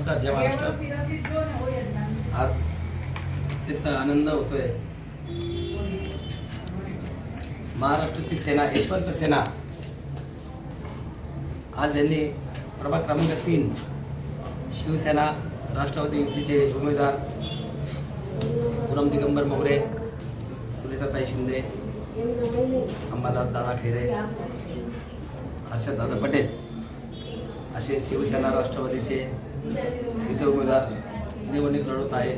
नमस्कार जय महाराष्ट्र. आज अत्यंत आनंद होतोय. महाराष्ट्राची सेना यशवंत सेना. आज यांनी प्रभाग क्रमांक तीन शिवसेना राष्ट्रवादी युतीचे उमेदवार पुरम दिगंबर मोगरे सुनीताताई शिंदे अंबादास दादा खैरे हर्षद दादा पटेल असे शिवसेना राष्ट्रवादीचे इथे उमेदवार निवडणूक लढवत आहे.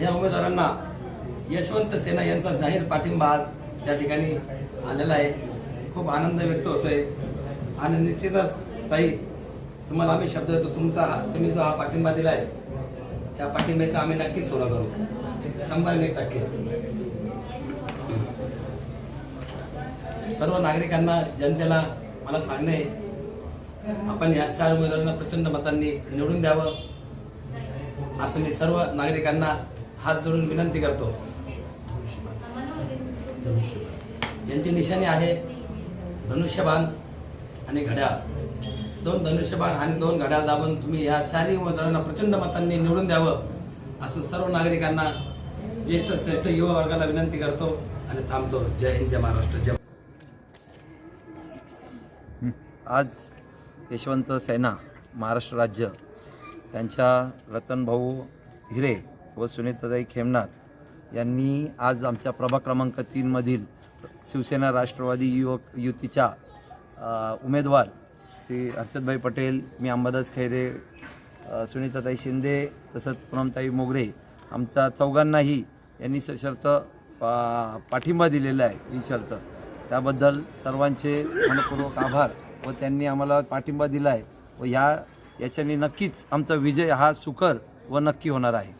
या उमेदवारांना यशवंत सेना यांचा जाहीर पाठिंबा आज या ठिकाणी आलेला आहे. खूप आनंद व्यक्त होतोय. आणि निश्चितच ताई तुम्हाला आम्ही शब्द देतो तुमचा तुम्ही जो हा पाठिंबा दिलाय त्या पाठिंब्याचा आम्ही नक्कीच सोडा करू. शंभर एक टक्के. सर्व नागरिकांना जनतेला मला सांगणे आपण या चार उमेदवारांना प्रचंड मतांनी निवडून द्यावं. असं मी सर्व नागरिकांना हात जोडून विनंती करतो. यांची निशाणी आहे धनुष्यबाण आणि घड्याळ. दोन धनुष्यबाण आणि दोन घड्याळ दाबून तुम्ही या चारही उमेदवारांना प्रचंड मतांनी निवडून द्यावं असं सर्व नागरिकांना ज्येष्ठ श्रेष्ठ युवा वर्गाला विनंती करतो आणि थांबतो. जय हिंद जय महाराष्ट्र जय आज यशवंत सेना महाराष्ट्र राज्य त्यांच्या रतनभाऊ हिरे व सुनीताताई खेमनाथ यांनी आज आमच्या प्रभाग क्रमांक तीनमधील शिवसेना राष्ट्रवादी युवक युतीच्या उमेदवार श्री हर्षदभाई पटेल मी अंबादास खैरे सुनीताताई शिंदे तसंच पूनमताई मोगरे आमचा चौघांनाही यांनी सशर्त पा पाठिंबा दिलेला आहे बिनशर्त त्याबद्दल सर्वांचे मनपूर्वक आभार. व त्यांनी आम्हाला पाठिंबा दिला आहे व ह्या याच्याने नक्कीच आमचा विजय हा सुकर व नक्की होणार आहे.